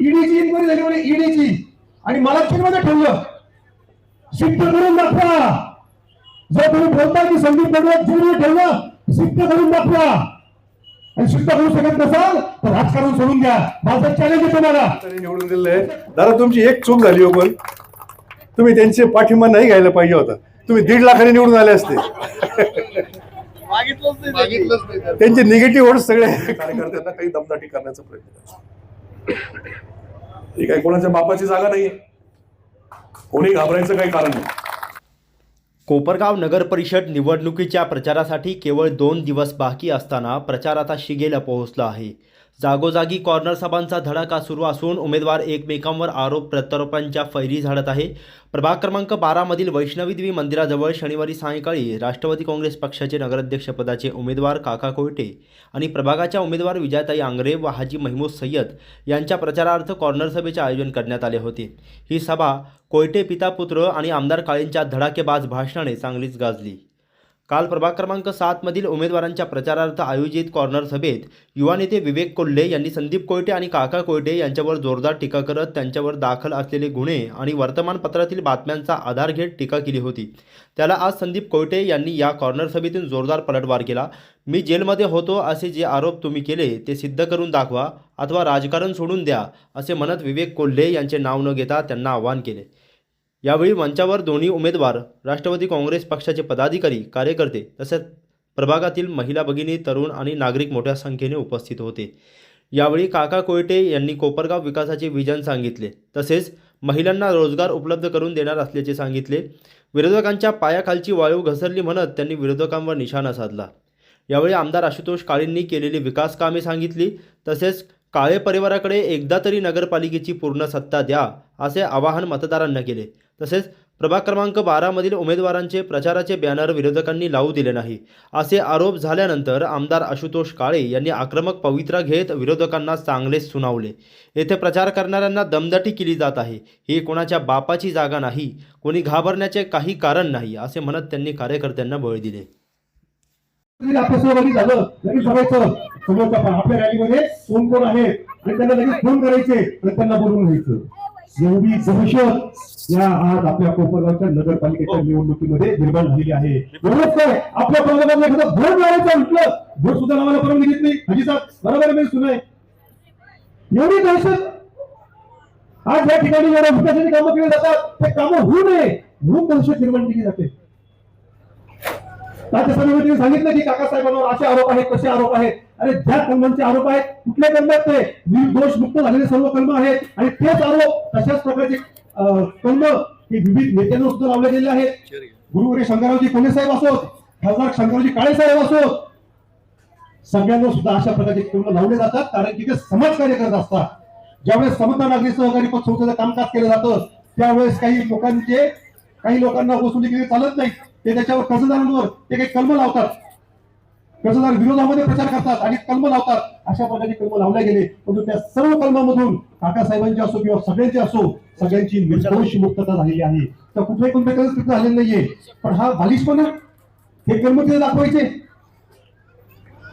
ईडीची inquiry झाली म्हणे ईडीची आणि मला मध्ये ठेवलं. सिद्ध करून दाखवा. जर तुम्ही बोलता की संदीप बरोबर जेलमध्ये ठेवलं सिद्ध करून दाखवा. आणि सिद्ध करू शकत नसाल तर राजकारण सोडून द्या. माझं चॅलेंज आहे तुम्हाला. त्यांनी निवडून दिलेलं आहे. दादा तुमची एक चूक झाली हो पण. तुम्ही त्यांचे पाठिंबा नाही घ्यायला पाहिजे होता. तुम्ही दीड लाखाने निवडून आले असते. त्यांचे निगेटिव्ह वर्ड सगळे कार्यकर्त्यांना काही दमदाटी करण्याचा प्रयत्न. ही काही कोणाच्या बापाची जागा नाही कोणी घाबरायचं काही कारण नाही. कोपरगाव नगर परिषद निवडणुकीच्या प्रचारासाठी केवळ दोन दिवस बाकी असताना प्रचार आता शिगेला पोहोचला आहे. जागोजागी कॉर्नर सभांचा धडाका सुरू असून उमेदवार एकमेकांवर आरोप प्रत्यारोपांच्या फैरी झाडत आहे. प्रभाग क्रमांक बारामधील वैष्णवी देवी मंदिराजवळ शनिवारी सायंकाळी राष्ट्रवादी काँग्रेस पक्षाचे नगराध्यक्षपदाचे उमेदवार काका कोयटे आणि प्रभागाच्या उमेदवार विजयाताई आंग्रे व हाजी महमूद सय्यद यांच्या प्रचारार्थ कॉर्नर सभेचे आयोजन करण्यात आले होते. ही सभा कोयटे पिता पुत्र आणि आमदार काळेंच्या धडाकेबाज भाषणाने चांगलीच गाजली. काल प्रभाग क्रमांक सातमधील उमेदवारांच्या प्रचारार्थ आयोजित कॉर्नर सभेत युवा नेते विवेक कोल्हे यांनी संदीप कोयटे आणि काका कोयटे यांच्यावर जोरदार टीका करत त्यांच्यावर दाखल असलेले गुन्हे आणि वर्तमानपत्रातील बातम्यांचा आधार घेत टीका केली होती. त्याला आज संदीप कोयटे यांनी या कॉर्नर सभेतून जोरदार पलटवार केला. मी जेलमध्ये होतो असे जे आरोप तुम्ही केले ते सिद्ध करून दाखवा अथवा राजकारण सोडून द्या असे म्हणत विवेक कोल्हे यांचे नाव न घेता त्यांना आवाहन केले. यावेळी मंचावर दोन्ही उमेदवार राष्ट्रवादी काँग्रेस पक्षाचे पदाधिकारी कार्यकर्ते तसेच प्रभागातील महिला भगिनी तरुण आणि नागरिक मोठ्या संख्येने उपस्थित होते. यावेळी काका कोयटे यांनी कोपरगाव विकासाचे विजन सांगितले. तसेच महिलांना रोजगार उपलब्ध करून देणार असल्याचे सांगितले. विरोधकांच्या पायाखालची वाळू घसरली म्हणत त्यांनी विरोधकांवर निशाणा साधला. यावेळी आमदार आशुतोष काळेंनी केलेली विकास कामे सांगितली. तसेच काळे परिवाराकडे एकदा तरी नगरपालिकेची पूर्ण सत्ता द्या असे आवाहन मतदारांना केले. तसेच प्रभाग क्रमांक बारामधील उमेदवारांचे प्रचाराचे बॅनर विरोधकांनी लावू दिले नाही. असे आरोप झाल्यानंतर आमदार आशुतोष काळे यांनी आक्रमक पवित्रा घेत विरोधकांना चांगलेच सुनावले. येथे प्रचार करणाऱ्यांना दमदाटी केली जात आहे. ही कोणाच्या बापाची जागा नाही कोणी घाबरण्याचे काही कारण नाही असे म्हणत त्यांनी कार्यकर्त्यांना बळ दिले. आपल्या रॅलीमध्ये कोण कोण आहेत आणि त्यांना लगेच फोन करायचे आणि त्यांना बोलून घ्यायचं. एवढी दहशत या आज आपल्या कोपरगावच्या नगरपालिकेच्या निवडणुकीमध्ये निर्माण झालेली आहे. एवढंच काय आपल्या प्रभागातलं एखादं भोट लावायचं म्हटलं भोट सुद्धा लावायला परवानगी देत नाही. हाजी साहेब बरोबर मी सुनाय एवढी दहशत आज या ठिकाणी जेवढ्या विकासाची कामं केली जातात ते कामं होऊ नये म्हणून दहशत निर्माण केली जाते. राज्य समितीने सांगितलं की काकासाहेबांवर असे आरोप आहेत कसे आरोप आहेत. अरे ज्या कलमांचे आरोप आहेत कुठल्या कलम आहेत ते? निर्दोष मुक्त झालेले सर्व कलम आहेत. आणि तेच आरोप तशाच प्रकारचे कलम हे विविध नेत्यांना सुद्धा लावले गेले आहेत. गुरुवारी शंकररावजी कोणे साहेब असोत खासदार शंकररावजी काळे साहेब असोत. सगळ्यांना सुद्धा अशा प्रकारचे कलम लावले जातात कारण की ते समाजकार्य करत असतात. ज्यावेळेस समता नागरी सहकारी पद संस्थेचं कामकाज केलं जातं त्यावेळेस काही लोकांचे काही लोकांना वसुली केली चालत नाही ते त्याच्यावर कर्जदारांवर ते काही कलम लावतात. कर्जदार विरोधामध्ये प्रचार करतात आणि कलम लावतात. अशा प्रकारचे कलम लावले गेले. परंतु त्या सर्व कलमामधून काकासाहेबांचे असो किंवा सगळ्यांचे असो सगळ्यांची निर्दोष मुक्तता झालेली आहे. तर कुठल्याही कुठे कलम झालेलं नाहीये. पण हा बालिशपणा हे कलम तिथे दाखवायचे.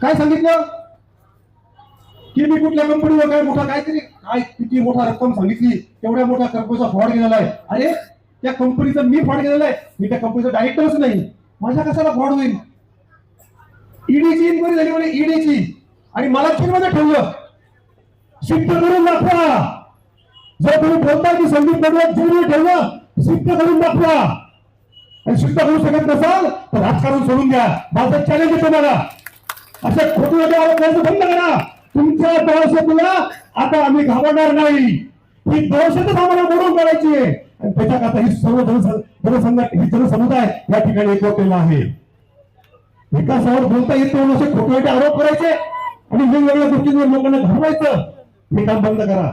काय सांगितलं? की मी कुठल्या कंपनीवर काय मोठा काहीतरी काय किती मोठा रक्कम सांगितली? तेवढ्या मोठ्या कंपनीचा फ्रॉड गेलेला आहे. अरे त्या कंपनीचा मी फॉड केलेला आहे. मी त्या कंपनीचा डायरेक्टरच नाही. माझ्या कशाला फॉड होईल? ईडीची इन्क्वायरी झाली म्हणे ईडीची आणि मला मध्ये ठेवलं. सिद्ध करून दाखवा. जर तुम्ही बोलता की संदीप बरोबर जेलमध्ये ठेवलं सिद्ध करून दाखवा. आणि सिद्ध करू शकत नसाल तर राजकारण सोडून द्या. माझं चॅलेंज आहे तुम्हाला. असे खोटे करायचं बंद करा. तुमच्या दहशतीला आता आम्ही घाबरणार नाही. ही दहशतच आम्हाला मोडून करायची आहे. आणि त्याच्याकरता ही सर्व जनसं- जनसंघट ही जनसमुदाय या ठिकाणी एकवटलेला आहे. विकासावर बोलता येत नाही असे खोटे खोटे आरोप करायचे आणि वेगवेगळ्या गोष्टींवर लोकांना घालवायचं हे काम बंद करा.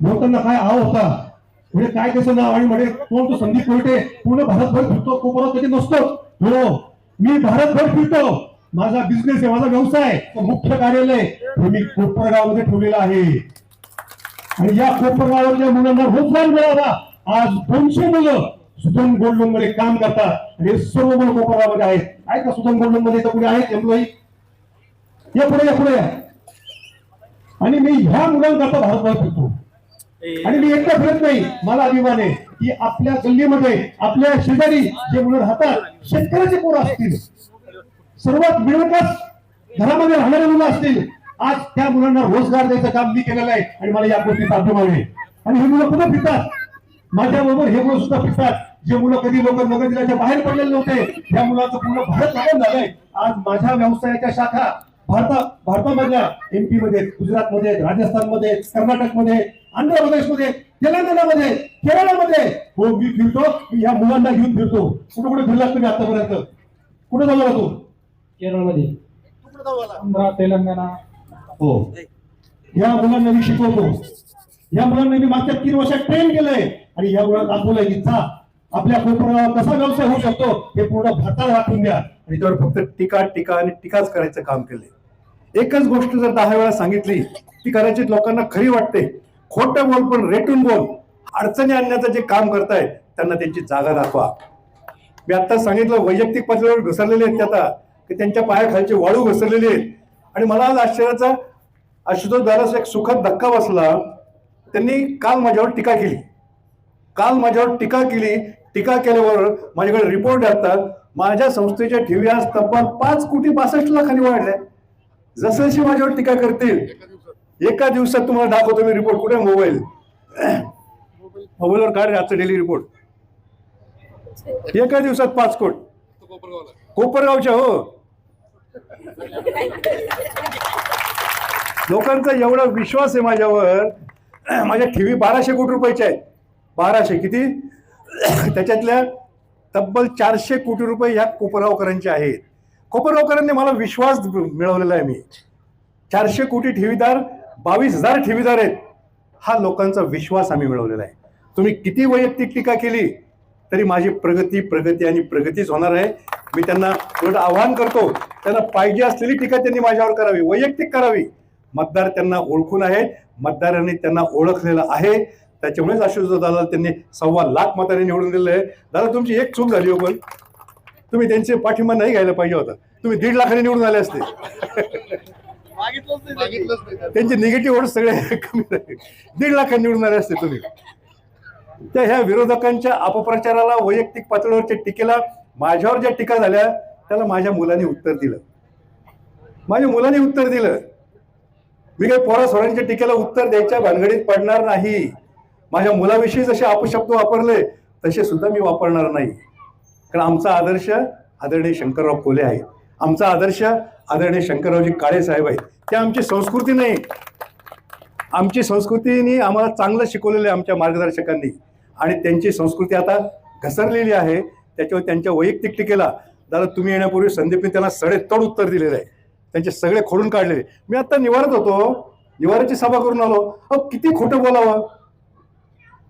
लोकांना काय आव होता? म्हणजे काय कसं नाव? आणि म्हणजे कोण तो संदीप कोयटे? पूर्ण भारतभर फिरतो. कोपरात कधी नसतो? हो. मी भारतभर फिरतो. माझा बिझनेस आहे माझा व्यवसाय मुख्य कार्यालय हे मी कोपरगावमध्ये ठेवलेलं आहे. आणि या कोपरगावातल्या मुलांना रोजगार मिळावा. आज दोनशे मुलं सुधन गोल्डमध्ये काम करतात. आणि हे सर्व मुलं कोपरगावमध्ये आहेत. आहे का सुधन गोल्डमध्ये कुणी आहेत एम्प्लॉई या पुढे या पुढे. आणि मी ह्या मुलांकरता भारतभर फिरतो. आणि मी एकटा फिरत नाही. मला अभिमान आहे की आपल्या गल्लीमध्ये आपल्या शेजारी जे मुलं राहतात शेतकऱ्याचे पोरं असतील. सर्वात मिळकत घरामध्ये राहणारे मुलं असतील. आज त्या मुलांना रोजगार द्यायचं काम मी केलेलं आहे आणि मला या गोष्टीचा अभिमान आहे. आणि हे मुलं कुठं फिरतात. माझ्या बरोबर हे मुलं सुद्धा फिरतात. जे मुलं कधी लोक नगर जिल्ह्याच्या बाहेर पडलेले नव्हते त्या मुलाचं पूर्ण भारत लागून झालंय. आज माझ्या व्यवसायाच्या शाखा भारता भारतामधल्या एमपी मध्ये गुजरातमध्ये राजस्थानमध्ये कर्नाटकमध्ये आंध्र प्रदेशमध्ये तेलंगणामध्ये केरळमध्ये. हो मी फिरतो. मी या मुलांना घेऊन फिरतो. कुठे कुठे फिरलात तुम्ही आतापर्यंत? कुठे जाणार तू? केरळमध्ये. आंध्रा तेलंगणा हो. या मुलांना मी शिकवतो. या मुलांना मी मागच्या तीन वर्षात ट्रेन केलंय. आणि या मुलांना दाखवलंय की जा आपल्या कोपऱ्यावर कसा व्यवसाय होऊ शकतो हे पूर्ण भारताला दाखवून द्या. आणि त्यावर फक्त टीका टीका आणि टीकाच करायचं काम केलंय. एकच गोष्ट जर दहा वेळा सांगितली ती करायची लोकांना खरी वाटते. खोटं बोल पण रेटून बोल. अडचणी आणण्याचं जे काम करतायत त्यांना त्यांची जागा दाखवा. मी आता सांगितलं वैयक्तिक पातळीवर घसरलेले आहेत ते आता की त्यांच्या पायाखालचे वाळू घसरलेले आहेत. आणि मला आज आश्चर्याचा आशुतोष दारास एक सुखद धक्का बसला. त्यांनी काल माझ्यावर टीका केली. काल माझ्यावर टीका केली. टीका केल्यावर माझ्याकडे रिपोर्ट येतात. माझ्या संस्थेच्या ठेवी आज तब्बल पाच कोटी बासष्ट लाखांनी वाढल्या. जसं जशी माझ्यावर टीका करतील एका दिवसात तुम्हाला दाखवतो मी रिपोर्ट कुठे मोबाईल. मोबाईलवर काय रे डेली रिपोर्ट एका दिवसात पाच कोट. कोपरगावच्या हो. लोकांचा एवढा विश्वास आहे माझ्यावर. माझ्या ठेवी बाराशे कोटी रुपयाच्या आहेत. बाराशे किती? त्याच्यातल्या तब्बल चारशे कोटी रुपये ह्या कोपरगावकरांचे आहेत. कोपरगावकरांनी मला विश्वास मिळवलेला आहे मी. चारशे कोटी ठेवीदार बावीस हजार ठेवीदार आहेत. हा लोकांचा विश्वास आम्ही मिळवलेला आहे. तुम्ही किती वैयक्तिक टीका केली तरी माझी प्रगती प्रगती आणि प्रगतीच होणार आहे. मी त्यांना उलट आवाहन करतो त्यांना पाहिजे असलेली टीका त्यांनी माझ्यावर करावी वैयक्तिक करावी. मतदार त्यांना ओळखून आहेत मतदारांनी त्यांना ओळखलेलं आहे. त्याच्यामुळेच आश्वस्त दादा त्यांनी सव्वा लाख मताने निवडून दिलेलं आहे. दादा तुमची एक चूक झाली हो पण. तुम्ही त्यांचे पाठिंबा नाही घ्यायला पाहिजे होता. तुम्ही दीड लाखाने निवडून आले असते. त्यांचे निगेटिव्ह वोट सगळे कमी झाले दीड लाखाने निवडून आले असते तुम्ही. त्या ह्या विरोधकांच्या अपप्रचाराला वैयक्तिक पातळीवरच्या टीकेला माझ्यावर ज्या टीका झाल्या त्याला माझ्या मुलाने उत्तर दिलं. माझ्या मुलाने उत्तर दिलं. मी काही पोरा सोरांच्या टीकेला उत्तर द्यायच्या भानगडीत पडणार नाही. माझ्या मुलाविषयी जसे अपशब्द वापरले तसे सुद्धा मी वापरणार नाही. कारण आमचा आदर्श आदरणीय शंकरराव कोले आहे आमचा आदर्श आदरणीय शंकररावजी काळे साहेब आहेत. ते आमची संस्कृती नाही. आमची संस्कृतीने आम्हाला चांगलं शिकवलेलं आहे आमच्या मार्गदर्शकांनी. आणि त्यांची संस्कृती आता घसरलेली आहे. त्याच्यावर त्यांच्या वैयक्तिक टीकेला दादा तुम्ही येण्यापूर्वी संदीपने त्यांना सडेतोड उत्तर दिलेलं आहे. त्यांचे सगळे खोडून काढलेले. मी आता निवारत होतो. निवाराची सभा करून आलो. अहो किती खोटं बोलावं?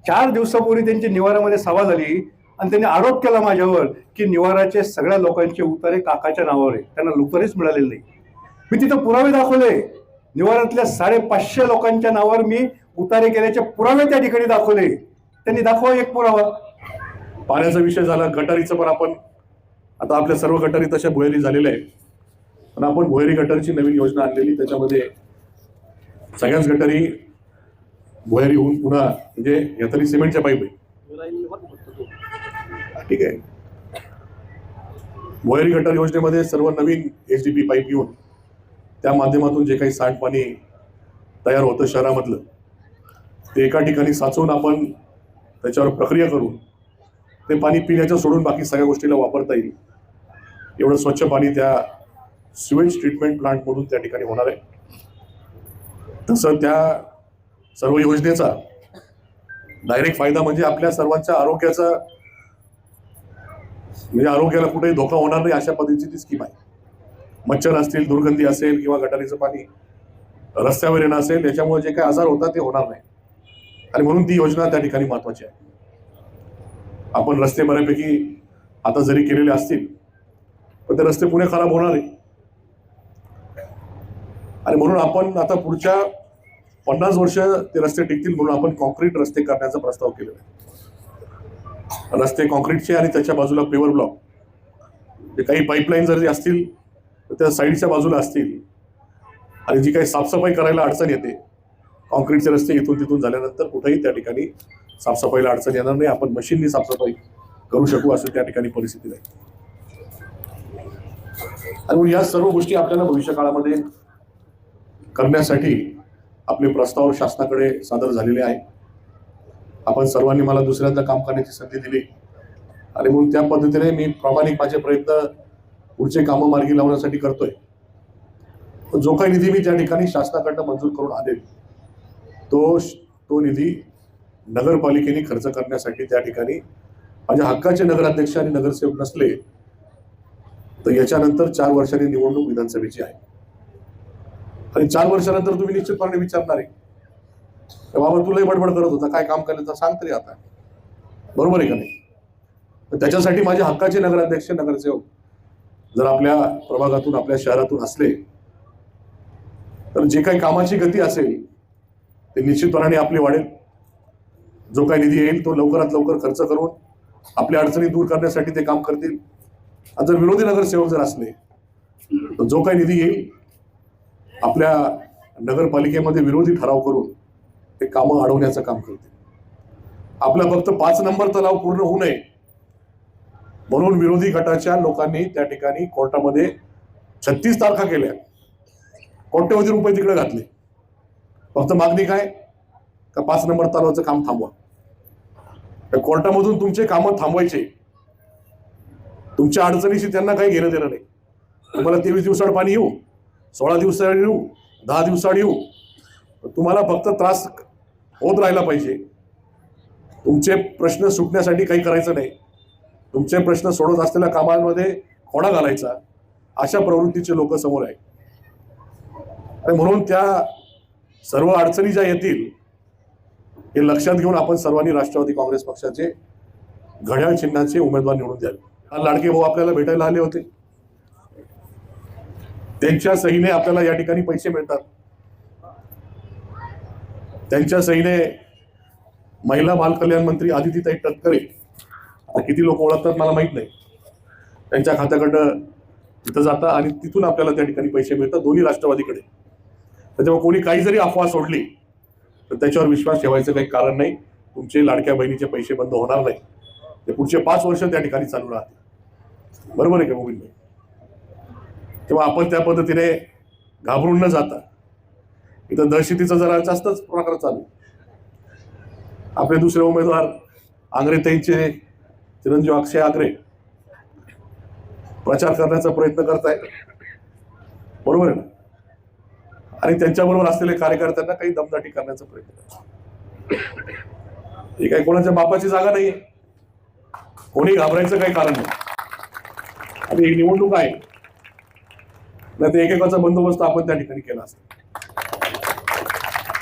चार दिवसापूर्वी त्यांची निवारामध्ये सभा झाली आणि त्यांनी आरोप केला माझ्यावर की निवाराचे सगळ्या लोकांचे उतारे काकाच्या नावावर आहे. त्यांना लुकरेच मिळालेले नाही. मी तिथं पुरावे दाखवले. निवारातल्या साडेपाचशे लोकांच्या नावावर मी उतारे केल्याचे पुरावे त्या ठिकाणी दाखवले. त्यांनी दाखवा एक पुरावा. पाण्याचा विषय झाला गटारीचं पण आपण आता आपल्या सर्व गटारी तशा भुहेरी झालेल्या आहेत. पण आपण भुहेरी गटारीची नवीन योजना आणलेली त्याच्यामध्ये सगळ्याच गटारी भुयारी होऊन पुन्हा म्हणजे या तरी सिमेंटच्या पाईप आहे ठीक आहे. भुहेरी गटार योजनेमध्ये सर्व नवीन एच डी पी पाईप येऊन त्या माध्यमातून जे काही सांडपाणी तयार होतं शहरामधलं ते एका ठिकाणी साचवून आपण त्याच्यावर प्रक्रिया करून ते पाणी पिण्याच्या सोडून बाकी सगळ्या गोष्टीला वापरता येईल. एवढं स्वच्छ पाणी त्या सिवेज ट्रीटमेंट प्लांटमधून त्या ठिकाणी होणार आहे. तसं त्या सर्व योजनेचा डायरेक्ट फायदा म्हणजे आपल्या सर्वांच्या आरोग्याचा म्हणजे आरोग्याला कुठेही धोका होणार नाही अशा पद्धतीची ती स्कीम आहे. मच्छर असतील दुर्गंधी असेल किंवा गटारीचं पाणी रस्त्यावर येणं असेल याच्यामुळे जे काही आजार होतात ते होणार नाही. आणि म्हणून ती योजना त्या ठिकाणी महत्वाची आहे. आपण रस्ते बऱ्यापैकी आता जरी केलेले असतील पण ते रस्ते पुणे खराब होणार आहे. आणि म्हणून आपण आता पुढच्या पन्नास वर्ष ते रस्ते टिकतील म्हणून आपण कॉन्क्रीट रस्ते करण्याचा प्रस्ताव केलेला आहे. रस्ते कॉन्क्रीटचे आणि त्याच्या बाजूला पेवर ब्लॉक. जे काही पाईपलाईन जरी असतील तर त्या साईडच्या बाजूला असतील. आणि जी काही साफसफाई करायला अडचण येते कॉन्क्रीटचे रस्ते इथून तिथून झाल्यानंतर कुठेही त्या ठिकाणी साफसफाईला अडचण येणार नाही. आपण मशीननी साफसफाई करू शकू असं त्या ठिकाणी परिस्थिती नाही. आणि या सर्व गोष्टी आपल्याला भविष्य काळामध्ये करण्यासाठी आपले प्रस्ताव शासनाकडे सादर झालेले आहे. आपण सर्वांनी मला दुसऱ्यांदा काम करण्याची संधी दिली. आणि म्हणून त्या पद्धतीने मी प्रामाणिक माझे प्रयत्न पुढचे कामं मार्गी लावण्यासाठी करतोय. जो काही निधी मी त्या ठिकाणी शासनाकडनं मंजूर करून आणेल तो तो निधी नगरपालिकेने खर्च करण्यासाठी त्या ठिकाणी माझ्या हक्काचे नगराध्यक्ष आणि नगरसेवक नसले तर याच्यानंतर चार वर्षांनी निवडणूक विधानसभेची आहे. आणि चार वर्षानंतर तुम्ही निश्चितपणे विचारणार आहे बाबा तुलाही बडबड करत होता काय काम करायचं तर सांग तरी आता. बरोबर आहे का नाही? तर त्याच्यासाठी माझे हक्काचे नगराध्यक्ष नगरसेवक जर आपल्या प्रभागातून आपल्या शहरातून असले तर जे काही कामाची गती असेल ते निश्चितपणाने आपली वाढेल. जो काही निधी येईल तो लवकरात लवकर खर्च करून आपल्या अडचणी दूर करण्यासाठी ते काम करतील. आणि जर विरोधी नगरसेवक जर असले तर जो काही निधी येईल आपल्या नगरपालिकेमध्ये विरोधी ठराव करून ते कामं अडवण्याचं काम करतील. आपला फक्त पाच नंबर तलाव पूर्ण होऊ नये म्हणून विरोधी गटाच्या लोकांनी त्या ठिकाणी कोर्टामध्ये छत्तीस तारखा केल्या. कोट्यवधी रुपये तिकडे घातले. फक्त मागणी काय? का पाच नंबर तलावाचं काम थांबवा. त्या कोर्टामधून तुमचे कामं थांबवायचे. तुमच्या अडचणीशी त्यांना काही घेणं देणं नाही. तुम्हाला तेवीस दिवसाड पाणी येऊ सोळा दिवसाआड येऊ दहा दिवसाआड येऊ. तुम्हाला फक्त त्रास होत राहिला पाहिजे. तुमचे प्रश्न सुटण्यासाठी काही करायचं नाही. तुमचे प्रश्न सोडत असलेल्या कामांमध्ये खोडा घालायचा. अशा प्रवृत्तीचे लोक समोर आहे आणि म्हणून त्या सर्व अडचणी ज्या येतील हे लक्षात घेऊन आपण सर्वांनी राष्ट्रवादी काँग्रेस पक्षाचे घड्याळ चिन्हाचे उमेदवार निवडून द्यावे. काल लाडके भाऊ आपल्याला भेटायला आले होते. त्यांच्या सहीने आपल्याला या ठिकाणी पैसे मिळतात. त्यांच्या सहीने महिला बालकल्याण मंत्री आदितीताई तटकरे किती लोक ओळखतात मला माहीत नाही. त्यांच्या खात्याकडं तिथं जातं आणि तिथून आपल्याला त्या ठिकाणी पैसे मिळतात दोन्ही राष्ट्रवादीकडे. त्याच्यामुळे कोणी काही जरी अफवा सोडली तर त्याच्यावर विश्वास ठेवायचं काही कारण नाही. तुमचे लाडक्या बहिणीचे पैसे बंद होणार नाही. ते पुढचे पाच वर्ष त्या ठिकाणी चालू राहतील. बरोबर आहे का मोबाईल भाई? तेव्हा आपण त्या पद्धतीने घाबरून न जाता इथं दहशतीचा जरा जास्तच प्रकार चालू आहे. आपले दुसरे उमेदवार आंग्रेताईंचे चिरंजीव अक्षय आग्रे प्रचार करण्याचा प्रयत्न करतायत. बरोबर आहे ना? आणि त्यांच्याबरोबर असलेले कार्यकर्त्यांना काही दमदाटी करण्याचा प्रयत्न ही काही कोणाच्या बापाची जागा नाही कोणी घाबरायचं काही कारण नाही. आणि ही निवडणूक आहे. नाही तर एकेकाचा बंदोबस्त आपण त्या ठिकाणी केला असतो.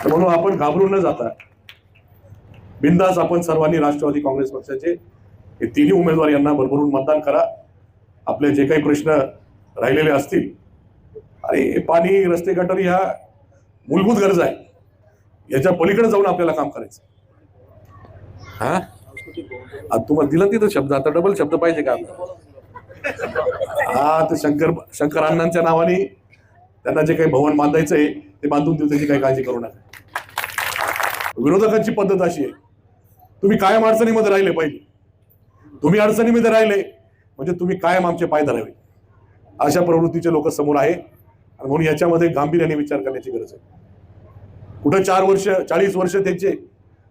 तर म्हणून आपण घाबरून न जाता बिंदास आपण सर्वांनी राष्ट्रवादी काँग्रेस पक्षाचे हे तिन्ही उमेदवार यांना भरभरून मतदान करा. आपले जे काही प्रश्न राहिलेले असतील आणि पाणी रस्ते गटर ह्या मूलभूत गरजा आहे याच्या पलीकडे जाऊन आपल्याला काम करायचं. हा? तुम्हाला दिलं तिथं शब्द आता डबल शब्द पाहिजे का हा ते शंकर शंकर अण्णांच्या नावाने त्यांना जे काही भवन बांधायचं आहे ते बांधून देऊ त्याची काही काळजी करू नका. विरोधकांची पद्धत अशी आहे. तुम्ही कायम अडचणीमध्ये राहिले पाहिजे. तुम्ही अडचणीमध्ये राहिले म्हणजे तुम्ही कायम आमचे पाय धरावे. अशा प्रवृत्तीचे लोक समोर आहे. म्हणून याच्यामध्ये गांभीर्याने विचार करण्याची गरज आहे. कुठं चार वर्ष चाळीस वर्ष त्यांचे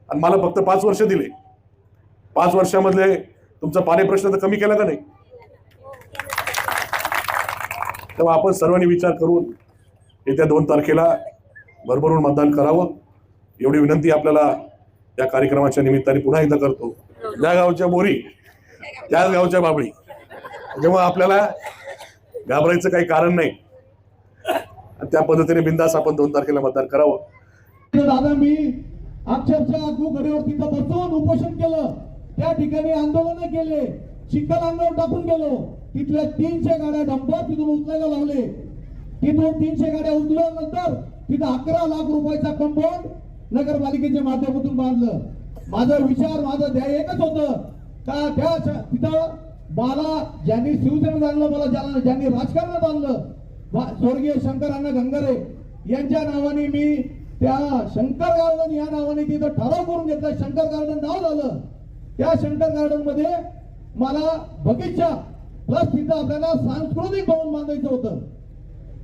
आणि मला फक्त पाच वर्ष दिले. पाच वर्षामधले तुमचा पाणी प्रश्न तर कमी केला का नाही? तेव्हा आपण सर्वांनी विचार करून येत्या दोन तारखेला भरभरून मतदान करावं. एवढी विनंती आपल्याला या कार्यक्रमाच्या निमित्ताने पुन्हा एकदा करतो. ज्या गावच्या बोरी त्याच गावच्या बाबळी. जेव्हा आपल्याला घाबरायचं काही कारण नाही त्या पद्धतीने बिंदास आपण दोन तारखेला मतदान करावं. दादा मी अक्षरशः गडीवर तिथं बसून उपोषण केलं. त्या ठिकाणी आंदोलन केले चिखल अंगावर टाकून गेलो. तिथल्या तीनशे गाड्या डंपर तिथून उचलायला लावले तिथून तीनशे गाड्या उचलल्यानंतर तिथं अकरा लाख रुपयाचा कंपाऊंड नगरपालिकेच्या माध्यमातून बांधलं. माझा विचार माझं ध्येय एकच होतं. का त्या तिथं मला ज्यांनी शिवसेनेत आणलं मला ज्यांना ज्यांनी राजकारणात आणलं स्वर्गीय शंकरांना गंगारे यांच्या नावाने मी त्या शंकर गार्डन या नावाने तिथं ठराव करून घेतला. शंकर गार्डन नाव झालं त्या शंकर गार्डनमध्ये मला बगीचा प्लस तिथं आपल्याला सांस्कृतिक भवन बांधायचं होतं.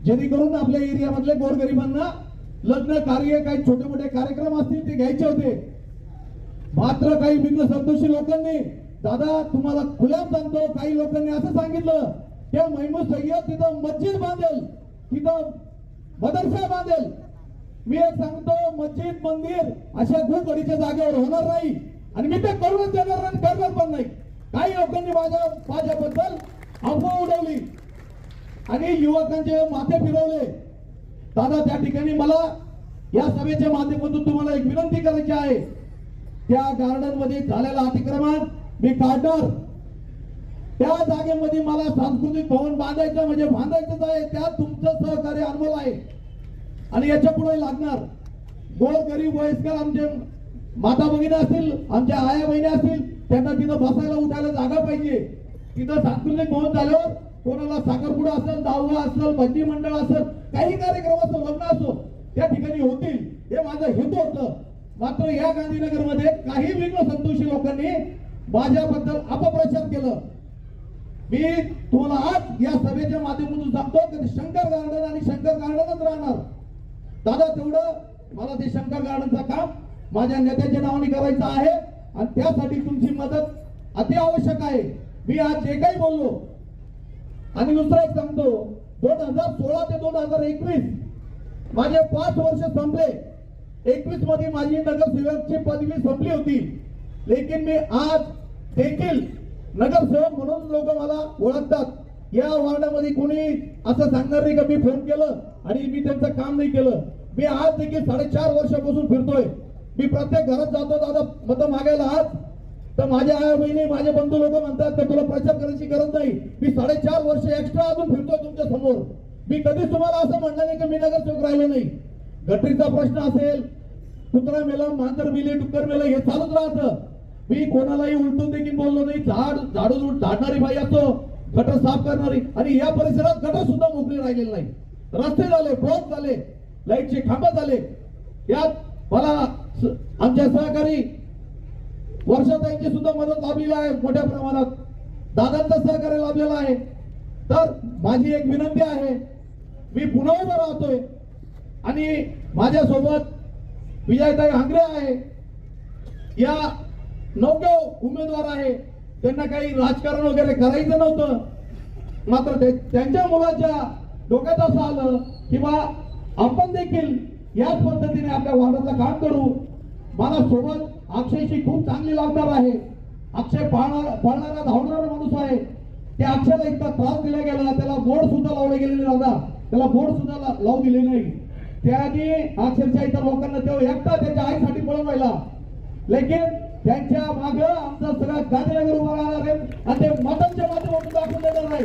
जेणेकरून आपल्या एरियामधल्या गोरगरिबांना लग्न कार्य काही छोटे मोठे कार्यक्रम असतील ते घ्यायचे होते. मात्र काही बिघ्न संतोषी लोकांनी दादा तुम्हाला खुल्या सांगतो काही लोकांनी असं सांगितलं त्या महमूद सय्यद तिथं मस्जिद बांधेल तिथं मदरसा बांधेल. मी एक सांगतो मस्जिद मंदिर अशा घुगडीच्या जागेवर होणार नाही. आणि मी ते करूनच देणार आणि करणार पण नाही. काही लोकांनी माझ्या माझ्याबद्दल अफवा उडवली. आणि युवकांचे माथे फिरवले. दादा त्या ठिकाणी मला या सभेच्या माध्यमातून तुम्हाला एक विनंती करायची आहे. त्या गार्डनमध्ये झालेलं अतिक्रमण मी काढणार. त्या जागेमध्ये मला सांस्कृतिक भवन बांधायचं म्हणजे बांधायचंच आहे. त्यात तुमचं सहकार्य अनमोल आहे. आणि याच्यापुढे लागणार गोर गरीब वयस्कर आमचे माता भगिनी असतील आमच्या आया बहिणी असतील त्यांना तिथं बसायला उठायला जागा पाहिजे. तिथं सांस्कृतिक भवन झाल्यावर कोणाला साखरपुडा असेल दहावा असेल भजी मंडळ असेल काही कार्यक्रम असो लग्न असो त्या ठिकाणी होतील. हे माझं हेतू होतं. मात्र या गांधीनगरमध्ये काही विघ्न संतोषी लोकांनी माझ्याबद्दल अपप्रचार केलं. मी तुम्हाला आज या सभेच्या माध्यमातून सांगतो की शंकर गार्डन आणि शंकर गार्डनच राहणार. दादा तेवढं मला ते शंकर गार्डनचं काम माझ्या नेत्याच्या नावाने करायचं आहे आणि त्यासाठी तुमची मदत अति आवश्यक आहे. मी आज जे काही बोललो आणि दुसरं एक सांगतो दोन हजार सोळा ते दोन हजार एकवीस माझे पाच वर्ष संपले. एकवीसमध्ये माझी नगरसेवकची पदवी संपली होती. लेकिन मी आज देखील नगरसेवक म्हणून लोक मला ओळखतात. या वार्डामध्ये कोणी असं सांगणार नाही का मी फोन केलं आणि मी त्यांचं काम नाही केलं. मी आज देखील साडेचार वर्षापासून फिरतोय. मी प्रत्येक घरात जातो दादा मतं मागायला आज. तर माझ्या आया बहिणी माझे बंधू लोक म्हणतात तर तुला प्रचार करायची गरज नाही. मी साडेचार वर्ष एक्स्ट्रा अजून फिरतोय तुमच्यासमोर. मी कधीच तुम्हाला असं म्हणलं नाही की मी नगरसेवक राहिलो नाही. गटरीचा प्रश्न असेल कुत्रा मेलं मांजर मेले डुक्कर मेलं हे चालूच राहतं. मी कोणालाही उलटून देखील बोललो नाही झाड झाडून झाडणारी बाई असतो गटर साफ करणारी आणि या परिसरात गटर सुद्धा मोकळी राहिलेली नाही. रस्ते झाले ब्लॉक झाले लाईटचे खांब झाले. यात मला आमच्या सहकारी वर्षाताईंची सुद्धा मदत लाभलेली आहे मोठ्या प्रमाणात. दादांचा सहकार्य लाभलेला आहे. तर माझी एक विनंती आहे मी पुन्हा उभा राहतोय. आणि माझ्यासोबत विजयताई हांगरे आहे. या नौके उमेदवार आहे. त्यांना काही राजकारण वगैरे करायचं नव्हतं. मात्र ते- त्यांच्या मुलाच्या डोक्यात असं आलं की बा आपण देखील याच पद्धतीने आपल्या वार्डाचं काम करू. मला सोबत अक्षयशी खूप चांगली लागणार आहे. अक्षय पाळणार पाळणारा धावणारा माणूस आहे. त्या अक्षयला एकदा त्रास दिला गेला त्याला बोर्ड सुद्धा लावले गेलेले दादा. त्याला बोर्ड सुद्धा ला- लावू दिले नाही. त्याने अक्षरशः इतर लोकांना तेव्हा एकटा त्याच्या आईसाठी पळून राहिला. लेकिन त्यांच्या माग आमचा सगळा गांधीनगर उभा राहणार आहे. आणि ते मतांच्या माध्यमातून दाखवून देणार आहे.